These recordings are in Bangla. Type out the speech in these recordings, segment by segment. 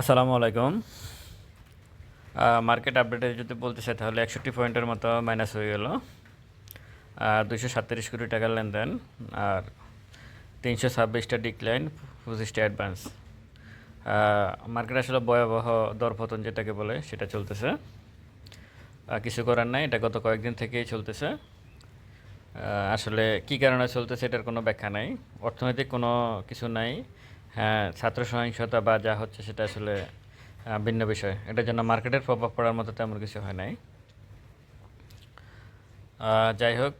আসসালামু আলাইকুম। মার্কেট আপডেটে যদি বলতে চাই তাহলে একষট্টি পয়েন্টের মতো মাইনাস হয়ে গেল। দুইশো সাতত্রিশ কোটি টাকার লেনদেন আর তিনশো ছাব্বিশটা ডিক্লাইন পঁচিশটা অ্যাডভান্স মার্কেট আসলে ভয়াবহ দরপতন যেটাকে বলে সেটা চলতেছে। কিছু করার নাই, এটা গত কয়েকদিন থেকেই চলতেছে। আসলে কী কারণে চলতেছে এটার কোনো ব্যাখ্যা নাই। অর্থনৈতিক কোনো কিছু নাই। হ্যাঁ ছাত্র সহিংসতা বা যা হচ্ছে সেটা আসলে ভিন্ন বিষয়। এটার জন্য মার্কেটের প্রভাব পড়ার মতো তেমন কিছু হয় নাই। যাই হোক।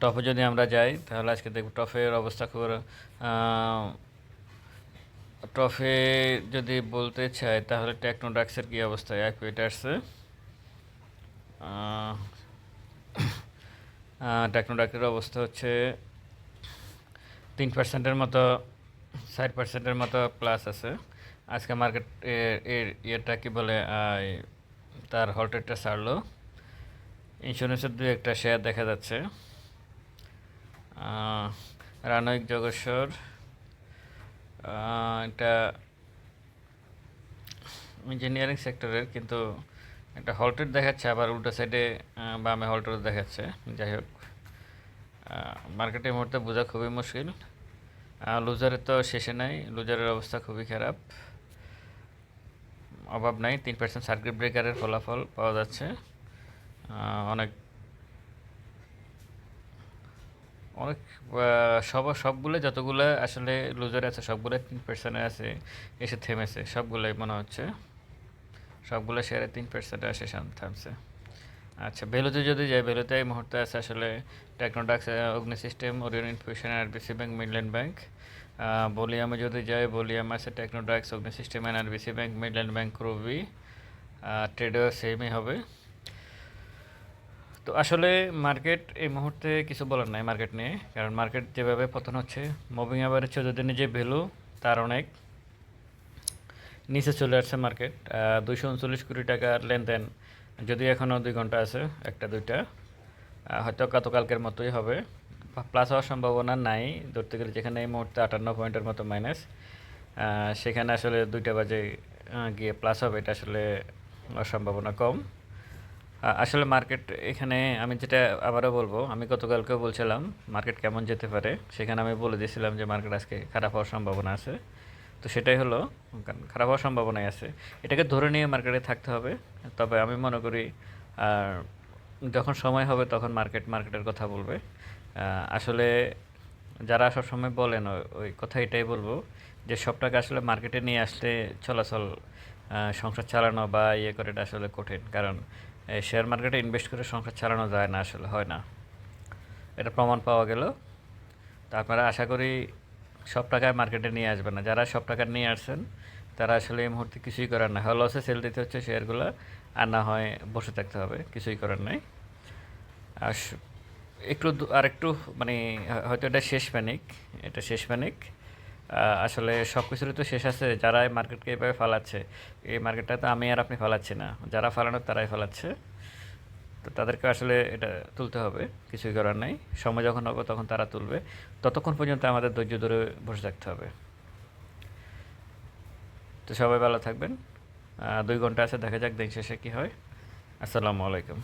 টপে যদি আমরা যাই, তাহলে আজকে দেখব টপের অবস্থা খুব টপে যদি বলতে চাই, তাহলে টেকনোডাক্সের কী অবস্থা? আসছে টেকনোডাক্টের অবস্থা হচ্ছে তিন পার্সেন্টের মতো ষাট পার্সেন্টের মতো প্লাস আছে। আজকে মার্কেট এর ইয়েটা কি বলে তার হলটেটটা ছাড়লো। ইন্স্যুরেন্সের দু একটা শেয়ার দেখা যাচ্ছে। রানয়িক জগেশ্বর এটা ইঞ্জিনিয়ারিং সেক্টরের কিন্তু একটা হলটেড দেখাচ্ছে, আবার উল্টো সাইডে বামে হলটেড দেখাচ্ছে। যাই হোক। মার্কেটে এই মুহূর্তে বোঝা খুবই মুশকিল। লুজারের তো শেষে নাই লুজারের অবস্থা খুবই খারাপ। অভাব নাই, তিন পার্সেন্ট সার্কিট ব্রেকারের ফলাফল পাওয়া যাচ্ছে। অনেক অনেক সব, সবগুলো যতগুলো আসলে লুজার আছে, সবগুলো তিন পার্সেন্টে আছে, এসে থেমেছে, সবগুলোই মনে হচ্ছে। সবগুলো শেয়ারে তিন পার্সেন্টে আসে থামছে। আচ্ছা ভ্যালুতে যদি যাই ভ্যালুতে এই মুহূর্তে আছে আসলে টেকনোডাক্স Agni system Orion infusion RBC bank Midland bank বলিয়ামে যদি যাই বলিয়াম আছে টেকনোডাক্স Agni system and RBC bank Midland bank Robi ট্রেডও সেমই হবে। তো আসলে মার্কেট এই মুহূর্তে কিছু বলার নাই মার্কেট নিয়ে। কারণ মার্কেট যেভাবে পতন হচ্ছে মুভিং অ্যাভারেজ চোদ্দ দিনে যে ভ্যালু, তার অনেক নিচে চলে আসছে মার্কেট দুশো উনচল্লিশ কোটি টাকার লেনদেন যদি এখনও দুই ঘণ্টা আছে, একটা, দুইটা। হয়তো গতকালকের মতোই হবে। প্লাস হওয়ার সম্ভাবনা নাই। ধরতে গেলে যেখানে এই মুহূর্তে আটান্ন পয়েন্টের মতো মাইনাস সেখানে আসলে দুইটা বাজে গিয়ে প্লাস হবে। এটা আসলে সম্ভাবনা কম। আসলে মার্কেট এখানে আমি যেটা আবারও বলব, আমি গতকালকেও বলছিলাম মার্কেট কেমন যেতে পারে? সেখানে আমি বলে দিয়েছিলাম যে মার্কেট আজকে খারাপ হওয়ার সম্ভাবনা আছে। তো সেটাই হলো খারাপ হওয়ার সম্ভাবনাই আছে। এটাকে ধরে নিয়ে মার্কেটে থাকতে হবে, তবে আমি মনে করি যখন সময় হবে তখন মার্কেট মার্কেটের কথা বলবে। আসলে যারা সবসময় বলেন ওই- কথা এটাই বলব যে সব টাকা আসলে মার্কেটে নিয়ে আসলে চলাচল সংসার চালানো বা ইয়ে করে এটা আসলে কঠিন। কারণ শেয়ার মার্কেটে ইনভেস্ট করে সংসার চালানো যায় না আসলে, হয় না। এটা প্রমাণ পাওয়া গেল। তো আপনারা আশা করি সব টাকায় মার্কেটে নিয়ে আসবে না। যারা সব টাকা নিয়ে আসছেন, তারা আসলে এই মুহূর্তে কিছুই করার না। হয় লসে সেল দিতে হচ্ছে শেয়ারগুলো, আর না হয় বসে থাকতে হবে, কিছুই করার নাই। আর একটু আর একটু মানে হয়তো এটা শেষ প্যানিক এটা শেষ প্যানিক আসলে সব কিছুরই তো শেষ আছে। যারা মার্কেটকে এভাবে ফালাচ্ছে, এই মার্কেটটা তো আমি আর আপনি ফালাচ্ছি না। যারা ফালানোর তারাই ফালাচ্ছে। তো তাদেরকে আসলে এটা তুলতে হবে, কিছুই করার নাই। সময় যখন হবে তখন তারা তুলবে। ততক্ষণ পর্যন্ত আমাদের ধৈর্য ধরে বসে থাকতে হবে। তো সবাই ভালো থাকবেন। দুই ঘণ্টা আছে, দেখা যাক দিন শেষে কী হয়। আসসালামু আলাইকুম।